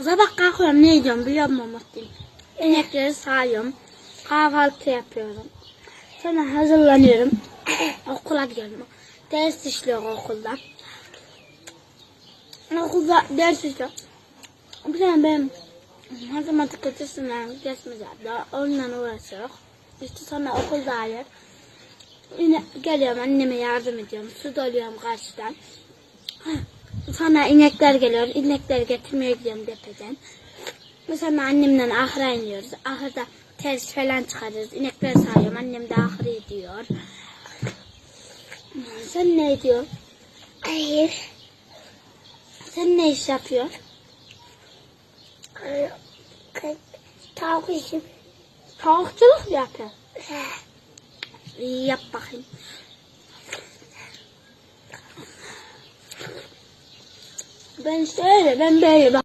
Sabah kalkıyorum ne ediyorum biliyor musun Muhsin? İnekleri sağıyorum. Kahvaltı yapıyorum. Sonra hazırlanıyorum. Okula gidiyorum. Ders işliyor okulda. Okulda ders işliyor. Bir tane benim matematik hocasından geçmez abla. Onunla uğraşıyor. İşte sonra okulda hayır. Yine geliyorum anneme yardım ediyorum. Su doluyorum karşıdan. Sonra inekler geliyor. İnekleri getirmeye gidiyorum tepeden. Sonra annemden ahıra iniyoruz. Ahırda ters falan çıkarıyoruz. İnekleri sağıyorum. Annem de ahırı ediyor. Sen ne ediyorsun? Hayır. Sen ne iş yapıyorsun? Tavuk işim. Tavukçuluk mu yapıyorsun? İyi yap bakayım. Ben şöyle, ben böyle.